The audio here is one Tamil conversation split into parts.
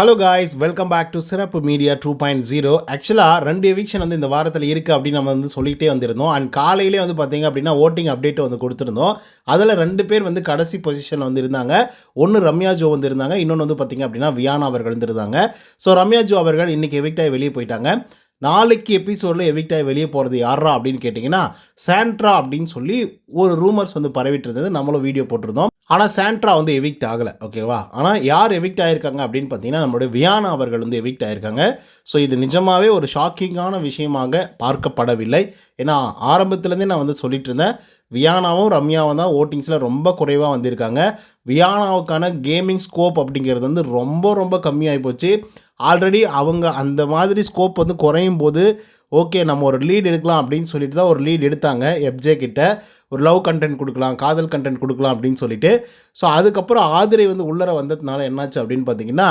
Hello guys welcome back to Sirappu media two point zero ஆக்சுவலாக ரெண்டு எவிக்ஷன் வந்து இந்த வாரத்தில் இருக்குது அப்படின்னு நம்ம வந்து சொல்லிகிட்டே வந்திருந்தோம். அண்ட் காலையிலே வந்து பார்த்தீங்க அப்படின்னா ஓட்டிங் அப்டேட் வந்து கொடுத்துருந்தோம். அதில் ரெண்டு பேர் வந்து கடைசி பொசிஷனில் வந்து இருந்தாங்க. ஒன்று ரம்யா ஜோ வந்து இருந்தாங்க. இன்னொன்று வந்து பார்த்தீங்க அப்படின்னா வியானா அவர்கள் இருந்திருந்தாங்க ஸோ ரம்யா ஜோ அவர்கள் இன்றைக்கி எவிக்டாகி வெளியே போயிட்டாங்க. நாளைக்கு எபிசோடில் எவிக்டாகி வெளியே போகிறது யாரா அப்படின்னு கேட்டிங்கன்னா சாண்ட்ரா அப்படின்னு சொல்லி ஒரு ரூமர்ஸ் வந்து பரவிட்டு இருந்தது. நம்மளும் வீடியோ போட்டிருந்தோம். ஆனால் சாண்ட்ரா வந்து எவிக்ட் ஆகலை ஓகேவா ஆனால் யார் எவிக்ட் ஆகிருக்காங்க அப்படின்னு பார்த்தீங்கன்னா நம்மளுடைய வியானா அவர்கள் வந்து எவிக்ட் ஆகிருக்காங்க ஸோ இது நிஜமாகவே ஒரு ஷாக்கிங்கான விஷயமாக பார்க்கப்படவில்லை. ஏன்னா ஆரம்பத்துலேருந்தே நான் வந்து சொல்லிட்டு இருந்தேன் வியானாவும் ரம்யாவும் தான் ஓட்டிங்ஸில் ரொம்ப குறைவாக வந்திருக்காங்க. வியானாவுக்கான கேமிங் ஸ்கோப் அப்படிங்கிறது வந்து ரொம்ப ரொம்ப கம்மியாகி போச்சு. ஆல்ரெடி அவங்க அந்த மாதிரி ஸ்கோப் வந்து குறையும் போது ஓகே நம்ம ஒரு லீட் எடுக்கலாம் அப்படின்னு சொல்லிட்டு தான் ஒரு லீட் எடுத்தாங்க. எப்ஜே கிட்ட ஒரு லவ் கண்டென்ட் கொடுக்கலாம் காதல் கண்டென்ட் கொடுக்கலாம் அப்படின்னு சொல்லிட்டு. ஸோ அதுக்கப்புறம் ஆதிரை வந்து உள்ளர வந்ததுனால என்னாச்சு அப்படின்னு பார்த்தீங்கன்னா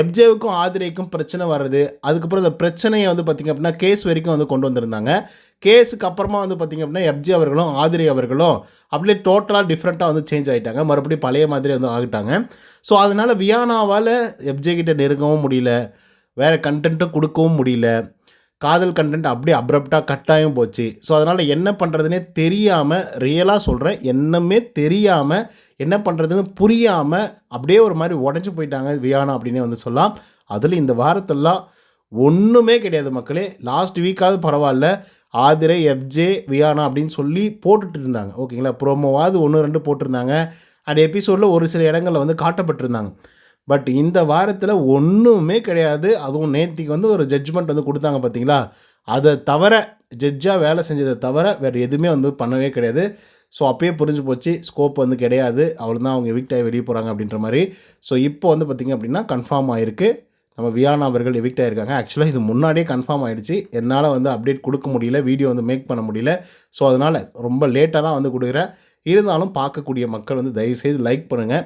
எப்ஜேவுக்கும் ஆதிரைக்கும் பிரச்சனை வர்றது அதுக்கப்புறம் இந்த பிரச்சனையை வந்து பார்த்திங்க அப்படின்னா கேஸ் வரைக்கும் வந்து கொண்டு வந்திருந்தாங்க. கேஸுக்கு அப்புறமா வந்து பார்த்திங்க அப்படின்னா எப்ஜி அவர்களும் ஆதிரி அவர்களும் அப்படியே டோட்டலாக டிஃப்ரெண்ட்டாக வந்து சேஞ்ச் ஆகிட்டாங்க மறுபடியும் பழைய மாதிரி வந்து ஆகிட்டாங்க. ஸோ அதனால் வியானாவால் எப்ஜே கிட்ட நெருங்கவும் முடியல. வேறு கண்டென்ட்டும் கொடுக்கவும் முடியல. காதல் கண்டென்ட் அப்படியே அப்ரப்டாக கட்டாயம் போச்சு. ஸோ அதனால் என்ன பண்ணுறதுனே தெரியாமல் ரியலாக சொல்கிறேன் என்னமே தெரியாமல் என்ன பண்ணுறதுன்னு புரியாமல் அப்படியே ஒரு மாதிரி உடஞ்சி போயிட்டாங்க வியானா அப்படின்னே வந்து சொல்லலாம். அதில் இந்த வாரத்தெல்லாம் ஒன்றுமே கிடையாது மக்களே. லாஸ்ட் வீக்காவது பரவாயில்ல. ஆதிரை எஃப்ஜே வியானா அப்படின்னு சொல்லி போட்டுட்டு இருந்தாங்க ஓகேங்களா? ப்ரோமோவாவது ஒன்று ரெண்டு போட்டிருந்தாங்க. அண்ட் எபிசோடில் ஒரு சில இடங்களில் வந்து காட்டப்பட்டிருந்தாங்க. பட் இந்த வாரத்தில் ஒன்றுமே கிடையாது. அதுவும் நேத்திக்கு வந்து ஒரு ஜட்ஜ்மெண்ட் வந்து கொடுத்தாங்க பார்த்தீங்களா அதை தவிர ஜட்ஜாக வேலை செஞ்சதை தவிர வேறு எதுவுமே வந்து பண்ணவே கிடையாது. ஸோ அப்பயே புரிஞ்சு போச்சு. ஸ்கோப் வந்து கிடையாது. அவ்வளோதான் அவங்க எவிக்ட் வெளியே போகிறாங்க அப்படின்ற மாதிரி. ஸோ இப்போ வந்து பார்த்திங்க அப்படின்னா கன்ஃபார்ம் ஆகிருக்கு நம்ம வியானா அவர்கள் எவிக்ட் ஆகிருக்காங்க ஆக்சுவலாக இது முன்னாடியே கன்ஃபார்ம் ஆகிடுச்சு என்னால் வந்து அப்டேட் கொடுக்க முடியல வீடியோ வந்து மேக் பண்ண முடியல. ஸோ அதனால் ரொம்ப லேட்டாக தான் வந்து கொடுக்குறேன். இருந்தாலும் பார்க்கக்கூடிய மக்கள் வந்து தயவுசெய்து லைக் பண்ணுங்கள்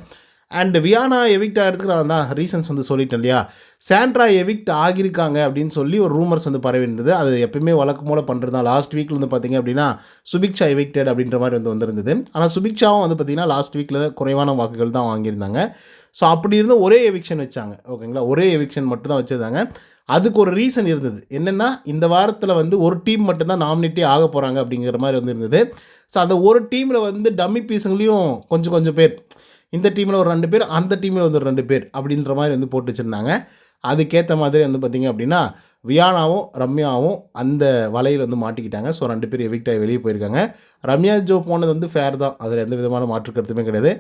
அண்ட் வியானா எவிக்ட் ஆகிறதுக்கு நான் தான் ரீசன்ஸ் வந்து சொல்லிட்டேன் இல்லையா? சாண்ட்ரா எவிக்ட் ஆகியிருக்காங்க அப்படின்னு சொல்லி ஒரு ரூமர்ஸ் வந்து பரவி இருந்தது. அது எப்பயுமே வழக்கம் போல் பண்ணுறது தான் லாஸ்ட் வீக்கில் வந்து பார்த்திங்க அப்படின்னா சுபிக்ஷா எவிக்டட் அப்படின்ற மாதிரி வந்து வந்திருந்தது. ஆனால் சுபிக்ஷாவும் வந்து பார்த்திங்கன்னா லாஸ்ட் வீக்கில் குறைவான வாக்குகள் தான் வாங்கியிருந்தாங்க. ஸோ அப்படி இருந்து ஒரே எவிக்ஷன் வச்சாங்க. ஓகேங்களா ஒரே எவிக்ஷன் மட்டும் தான் வச்சுருந்தாங்க. அதுக்கு ஒரு ரீசன் இருந்தது. என்னென்னா இந்த வாரத்தில் வந்து ஒரு டீம் மட்டும்தான் நாமினேட்டே ஆக போகிறாங்க அப்படிங்கிற மாதிரி வந்து இருந்தது. ஸோ அந்த ஒரு டீமில் வந்து டம்மி பீஸுங்களையும் கொஞ்சம் கொஞ்சம் பேர் இந்த டீமில் ஒரு ரெண்டு பேர் அந்த டீமில் வந்து ஒரு ரெண்டு பேர் அப்படின்ற மாதிரி வந்து போட்டு வச்சுருந்தாங்க. அதுக்கேற்ற மாதிரி வந்து பார்த்திங்க அப்படின்னா வியானாவும் ரம்யாவும் அந்த வலையில் வந்து மாட்டிக்கிட்டாங்க. ஸோ ரெண்டு பேர் எவிக்டாக வெளியே போயிருக்காங்க. ரம்யா ஜோ போனது வந்து ஃபேர் தான். அதில் எந்த விதமான மாற்று கருத்துமே கிடையாது.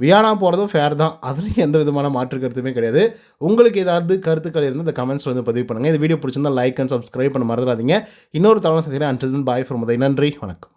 வியானா போகிறதும் ஃபேர் தான். அதுலேயும் எந்த விதமான மாற்று கருத்துமே கிடையாது. உங்களுக்கு ஏதாவது கருத்துக்கள் இருந்து இந்த கமெண்ட்ஸ் வந்து பதிவு பண்ணுங்கள் இந்த வீடியோ பிடிச்சிருந்தால் லைக் அண்ட் சப்ஸ்கிரைப் பண்ண மறந்துடாதீங்க. இன்னொரு தவணை சந்திக்கிறேன் அன்றில் பாய் ஃப்ரம் நன்றி. வணக்கம்.